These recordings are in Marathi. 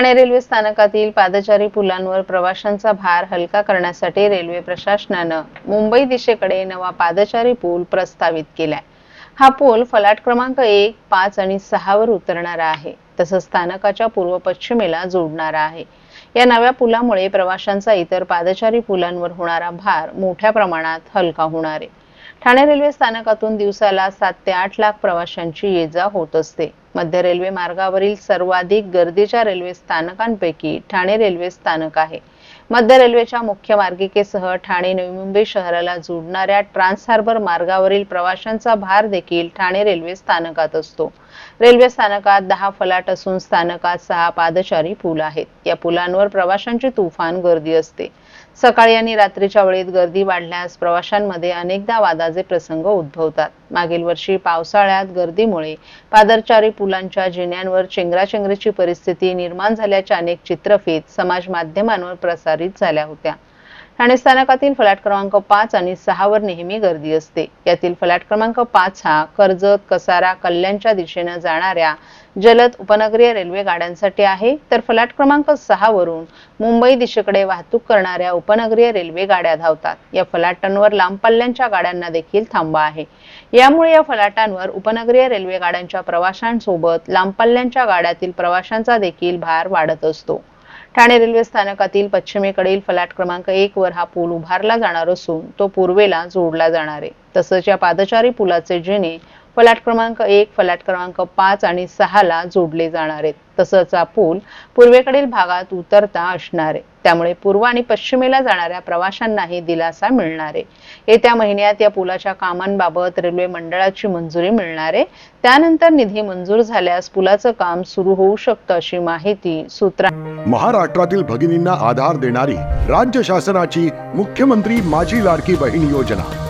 ठाणे रेल्वे स्थानकातील पादचारी पुलांवर प्रवाशांचा भार हलका करण्यासाठी रेल्वे प्रशासनानं मुंबई दिशेकडे नवा पादचारी पूल प्रस्तावित केलाय. हा पूल फलाट क्रमांक एक पाच आणि सहा वर उतरणारा आहे. तसंच स्थानकाच्या पूर्व पश्चिमेला जोडणारा आहे. या नव्या पुलामुळे प्रवाशांचा इतर पादचारी पुलांवर होणारा भार मोठ्या प्रमाणात हलका होणार आहे. ठाणे रेल्वे स्थानकातून दिवसाला सात ते आठ लाख प्रवाशांची ये जा होत असते. मध्य रेल्वे मार्गावरील सर्वाधिक गर्दीच्या रेल्वे स्थानकांपैकी ठाणे रेल्वे स्थानक आहे. मध्य रेल्वेच्या मुख्य मार्गिकेसह ठाणे नवी मुंबई शहराला जोडणाऱ्या ट्रान्स हार्बर मार्गावरील प्रवाशांचा भार देखील ठाणे रेल्वे स्थानकात असतो. रेल्वे स्थानकात दहा फलाट असून स्थानकात सहा पादचारी पूल आहेत. या पुलांवर प्रवाशांची तुफान गर्दी असते. सकाळी आणि रात्रीच्या वेळेत गर्दी वाढल्यास प्रवाशांमध्ये अनेकदा वादाचे प्रसंग उद्भवतात. मागील वर्षी पावसाळ्यात गर्दीमुळे पादरचारी पुलांच्या जिन्यांवर चेंगराचेंगरीची परिस्थिती निर्माण झाल्याच्या अनेक चित्रफित समाज माध्यमांवर प्रसारित झाल्या होत्या. ठाणे स्थानकातील फलाट क्रमांक पाच आणि सहावर नेहमी गर्दी असते. यातील फलाट क्रमांक पाच हा कर्जत कसारा कल्याणच्या दिशेनं जाणाऱ्या जलद उपनगरीय रेल्वे गाड्यांसाठी आहे. तर फलाट क्रमांक सहा वरून मुंबई दिशेकडे वाहतूक करणाऱ्या उपनगरीय रेल्वे गाड्या धावतात. या फलाटांवर लांब पल्ल्यांच्या गाड्यांना देखील थांबा आहे. यामुळे या फलाटांवर उपनगरीय रेल्वे गाड्यांच्या प्रवाशांसोबत लांब पल्ल्यांच्या गाड्यातील प्रवाशांचा देखील भार वाढत असतो. ठाणे रेल्वे स्थानकातील पश्चिमेकडील फलाट क्रमांक एक वर हा पूल उभारला जाणार असून तो पूर्वेला जोडला जाणार आहे. तसंच या पादचारी पुलाचे जिने फलाट क्रमांक एक फलाट क्रमांक पाच आणि सहाला जोडले जाणार आहेत. तसंच हा पूल पूर्वेकडील भागात उतरता असणार आहे. त्यामुळे पूर्व आणि पश्चिमेला जाणाऱ्या प्रवाशांनाही दिलासा मिळणार आहे. येत्या महिन्यात या पुलाच्या कामांबाबत रेल्वे मंडळाची मंजुरी मिळणार आहे. त्यानंतर निधी मंजूर झाल्यास पुलाचं काम सुरू होऊ शकतं अशी माहिती सूत्र महाराष्ट्रातील भगिनींना आधार देणारी राज्य शासनाची मुख्यमंत्री माझी लाडकी बहीण योजना.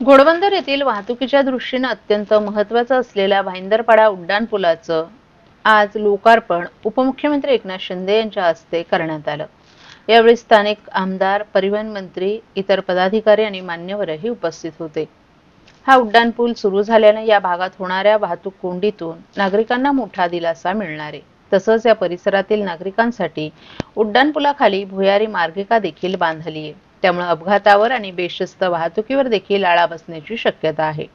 घोडबंदर येथील वाहतुकीच्या दृष्टीनं अत्यंत महत्वाचं असलेल्या भाईंदरपाडा उड्डाणपुलाचं आज लोकार्पण उपमुख्यमंत्री एकनाथ शिंदे यांच्या हस्ते करण्यात आलं. यावेळी स्थानिक आमदार परिवहन मंत्री इतर पदाधिकारी आणि मान्यवरही उपस्थित होते. हा उड्डाणपूल सुरू झाल्याने या भागात होणाऱ्या वाहतूक कोंडीतून नागरिकांना मोठा दिलासा मिळणार आहे. तसंच या परिसरातील नागरिकांसाठी उड्डाणपुलाखाली भुयारी मार्गिका देखील बांधली आहे. त्यामुळे अपघातावर आणि बेशिस्त वाहतुकीवर देखील आळा बसण्याची शक्यता आहे.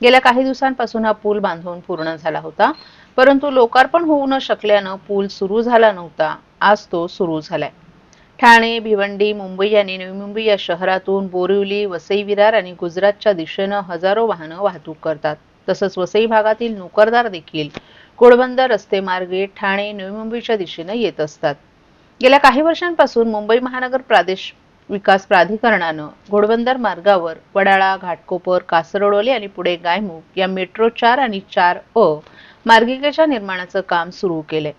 गेल्या काही दिवसांपासून हा पूल बांधून पूर्ण झाला होता परंतु लोकार्पण होऊ न शकल्यानं पूल सुरू झाला नव्हता आज तो सुरू झालाय. ठाणे भिवंडी मुंबई आणि नवी मुंबई या शहरातून बोरिवली वसई विरार आणि गुजरातच्या दिशेनं हजारो वाहनं वाहतूक करतात. तसंच वसई भागातील नोकरदार देखील घोडबंदर रस्ते मार्गे ठाणे नवी मुंबईच्या दिशेनं येत असतात. गेल्या काही वर्षांपासून मुंबई महानगर प्रादेश विकास प्राधिकरणानं घोडबंदर मार्गावर वडाळा घाटकोपर कासरडोली आणि पुढे गायमुख या मेट्रो चार आणि चार अ मार्गिकेच्या निर्माणाचं काम सुरू केलंय.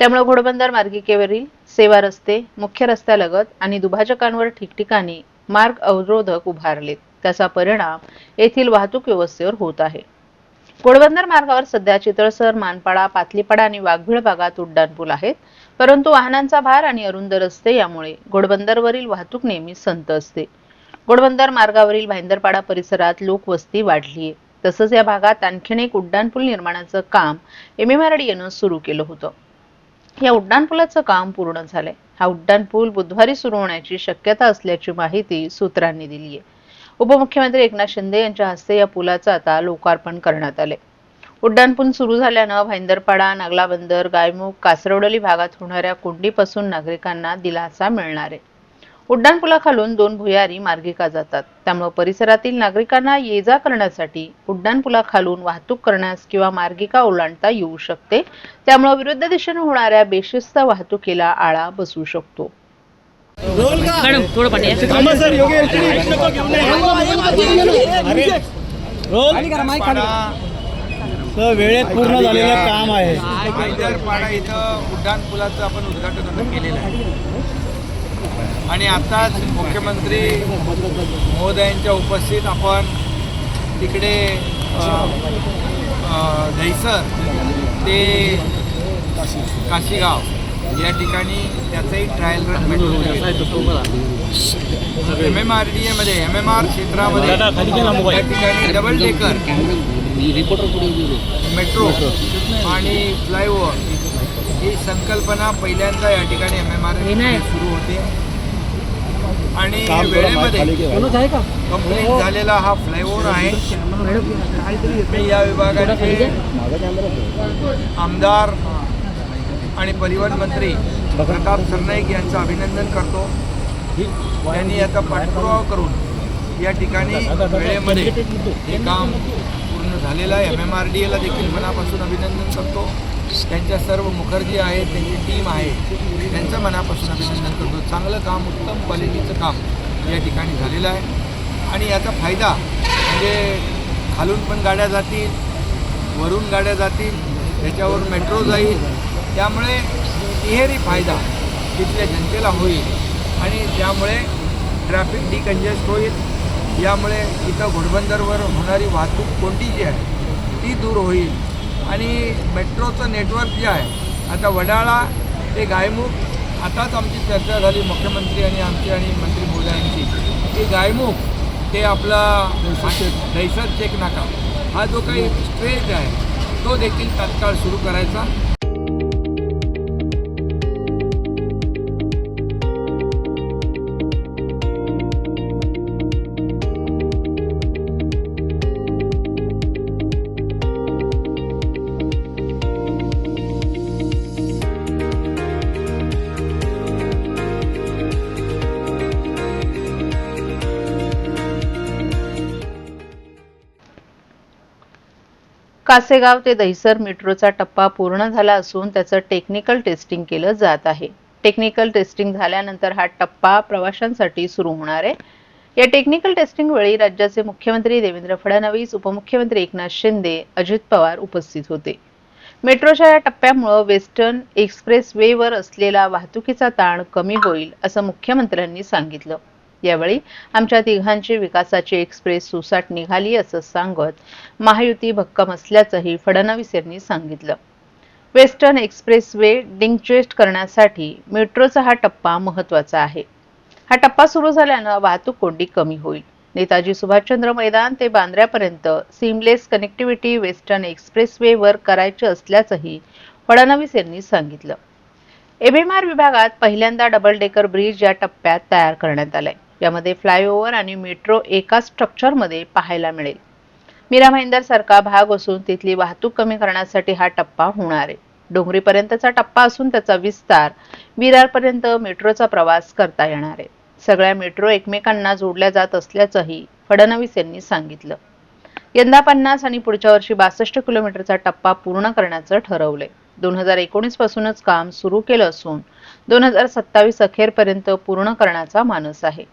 त्यामुळे घोडबंदर मार्गिकेवरील सेवा रस्ते मुख्य रस्त्यालगत आणि दुभाजकांवर ठिकठिकाणी मार्ग अवरोधक उभारलेत. त्याचा परिणाम येथील वाहतूक व्यवस्थेवर होत आहे. घोडबंदर मार्गावर सध्या चितळसर मानपाडा पातलीपाडा आणि वाघभीळ भागात उड्डाणपूल आहेत. परंतु वाहनांचा भार आणि अरुंद रस्ते यामुळे घोडबंदरवरील वाहतूक नेहमी संत असते. घोडबंदर मार्गावरील भाईंदरपाडा परिसरात लोकवस्ती वाढली आहे तसंच या भागात आणखीन एक उड्डाणपूल निर्माणाचं काम एम. एम. आर. डी. एनं सुरू केलं होतं. या उड्डाणपुलाचं काम पूर्ण झालंय. हा उड्डाणपूल बुधवारी सुरू होण्याची शक्यता असल्याची माहिती सूत्रांनी दिली आहे उपमुख्यमंत्री एकनाथ शिंदे यांच्या हस्ते या पुलाचं आता लोकार्पण करण्यात आले उड्डाणपूल सुरू झाल्यानं भाईंदरपाडा नागला बंदर गायमुख कासरवडली भागात होणाऱ्या कोंडीपासून नागरिकांना दिलासा मिळणार आहे. उड्डाणपुलाखालून दोन भुयारी मार्गिका जातात. त्यामुळे परिसरातील नागरिकांना ये जा करण्यासाठी उड्डाणपुलाखालून वाहतूक करण्यास किंवा मार्गिका ओलांडता येऊ शकते. त्यामुळे विरुद्ध दिशेने होणाऱ्या बेशिस्त वाहतुकीला आळा बसू शकतो. रोल वेळेत पूर्ण झालेलं काम आहे. पाडा इथं उड्डाण पुलाचं आपण उद्घाटन केलेलं आहे. आणि आताच मुख्यमंत्री महोदयांच्या उपस्थित आपण तिकडे दहिसर ते काशीगाव या ठिकाणी त्याचंही trial run M M R D एमध्ये एम एम आर क्षेत्रामध्ये मोबाईल. ठिकाणी डबल डेकर मेट्रो आणि फ्लायओव्हर ही संकल्पना पहिल्यांदा या ठिकाणी एम एम आर हे. सुरू होते. आणि वेळेमध्ये. कंप्लीट झालेला हा फ्लायओव्हर आहे. मी या विभागाचे आमदार आणि परिवहन मंत्री प्रताप सरनाईक यांचं अभिनंदन करतो. त्यांनी याचा पाठपुरावा करून या ठिकाणी वेळेमध्ये हे काम झालेला आहे. एम एम आर डी एला देखील मनापासून अभिनंदन करतो. त्यांच्या सर्व मुखर्जी आहेत त्यांची टीम आहे. त्यांचं मनापासून अभिनंदन करतो. चांगलं काम उत्तम क्वालिटीचं काम या ठिकाणी झालेलं आहे. आणि याचा फायदा म्हणजे खालून पण गाड्या जातील वरून गाड्या जातील त्याच्यावर मेट्रो जाईल. त्यामुळे तिहेरी फायदा तिथल्या जनतेला होईल. आणि त्यामुळे ट्रॅफिक डिकंजेस्ट होईल. यामुळे इथं घोडबंदरवर होणारी वाहतूक कोणती जी आहे ती दूर होईल. आणि मेट्रोचं नेटवर्क जे आहे आता वडाळा ते गायमुख आताच आमची चर्चा झाली मुख्यमंत्री आणि आमची आणि मंत्री मोदयांची की गायमुख ते आपला दहशत चेक नाका. हा जो काही स्ट्रेच आहे तो देखील तात्काळ सुरू करायचा. कासेगाव ते दहिसर मेट्रोचा टप्पा पूर्ण झाला असून त्याचं टेक्निकल टेस्टिंग केलं जात आहे. टेक्निकल टेस्टिंग झाल्यानंतर हा टप्पा प्रवाशांसाठी सुरू होणार आहे. या टेक्निकल टेस्टिंग वेळी राज्याचे मुख्यमंत्री देवेंद्र फडणवीस उपमुख्यमंत्री एकनाथ शिंदे अजित पवार उपस्थित होते. मेट्रोच्या या टप्प्यामुळे वेस्टर्न एक्सप्रेस वेवर असलेला वाहतुकीचा ताण कमी होईल असं मुख्यमंत्र्यांनी सांगितलं. यावेळी आमच्या तिघांची विकासाची एक्सप्रेस सुसाट निघाली असं सांगत महायुती भक्कम असल्याचंही फडणवीस यांनी सांगितलं. वेस्टर्न एक्सप्रेस वे डिंगचेस्ट करण्यासाठी मेट्रोचा हा टप्पा महत्त्वाचा आहे. हा टप्पा सुरू झाल्यानं वाहतूक कोंडी कमी होईल. नेताजी सुभाषचंद्र मैदान ते बांद्र्यापर्यंत seamless connectivity western express way वर असल्याचंही फडणवीस यांनी सांगितलं. एमएमआर विभागात पहिल्यांदा डबल डेकर ब्रिज या टप्प्यात तयार करण्यात आलाय. यामध्ये फ्लायओव्हर आणि मेट्रो एका स्ट्रक्चरमध्ये पाहायला मिळेल. मीरा भाईंदर सारखा भाग असून तिथली वाहतूक कमी करण्यासाठी हा टप्पा होणार आहे. डोंगरीपर्यंतचा टप्पा असून त्याचा विस्तार विरारपर्यंत मेट्रोचा प्रवास करता येणार आहे. सगळ्या मेट्रो एकमेकांना जोडल्या जात असल्याचंही फडणवीस यांनी सांगितलं. यंदा पन्नास आणि पुढच्या वर्षी बासष्ट किलोमीटरचा टप्पा पूर्ण करण्याचं ठरवलंय. दोन हजार एकोणीस पासूनच काम सुरू केलं असून दोन हजार सत्तावीस अखेरपर्यंत पूर्ण करण्याचा मानस आहे.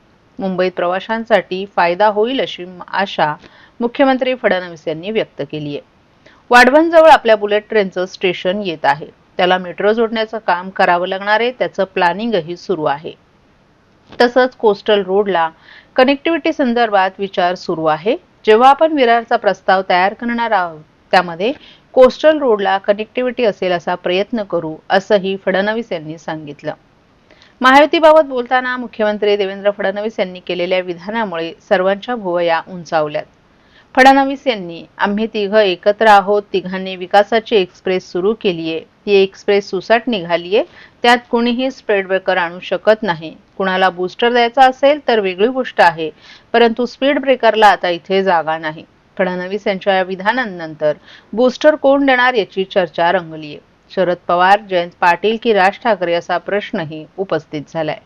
मुंबईत प्रवाशांसाठी फायदा होईल अशी आशा मुख्यमंत्री फडणवीस यांनी व्यक्त केली आहे. वाढवणजवळ आपल्या बुलेट ट्रेनचं स्टेशन येत आहे. त्याला मेट्रो जोडण्याचं काम करावं लागणार आहे त्याचं प्लॅनिंगही सुरू आहे. तसंच कोस्टल रोडला कनेक्टिव्हिटी संदर्भात विचार सुरू आहे. जेव्हा आपण विरारचा प्रस्ताव तयार करणार आहोत त्यामध्ये कोस्टल रोडला कनेक्टिव्हिटी असेल असा प्रयत्न करू असंही फडणवीस यांनी सांगितलं. महायुतीबाबत बोलताना मुख्यमंत्री देवेंद्र फडणवीस यांनी केलेल्या विधानामुळे सर्वांच्या भुवया उंचावल्यात. फडणवीस यांनी आम्ही तिघं एकत्र आहोत तिघांनी विकासाची एक्सप्रेस सुरू केलीये. ती एक्सप्रेस सुसाट निघालीये. त्यात कुणीही स्पीड ब्रेकर आणू शकत नाही. कुणाला बूस्टर द्यायचा असेल तर वेगळी गोष्ट आहे परंतु स्पीड ब्रेकरला आता इथे जागा नाही. फडणवीस यांच्या या विधानांनंतर बूस्टर कोण देणार याची चर्चा रंगली आहे शरद पवार जयंत पाटील की राज ठाकरे असा प्रश्नही उपस्थित झालाय.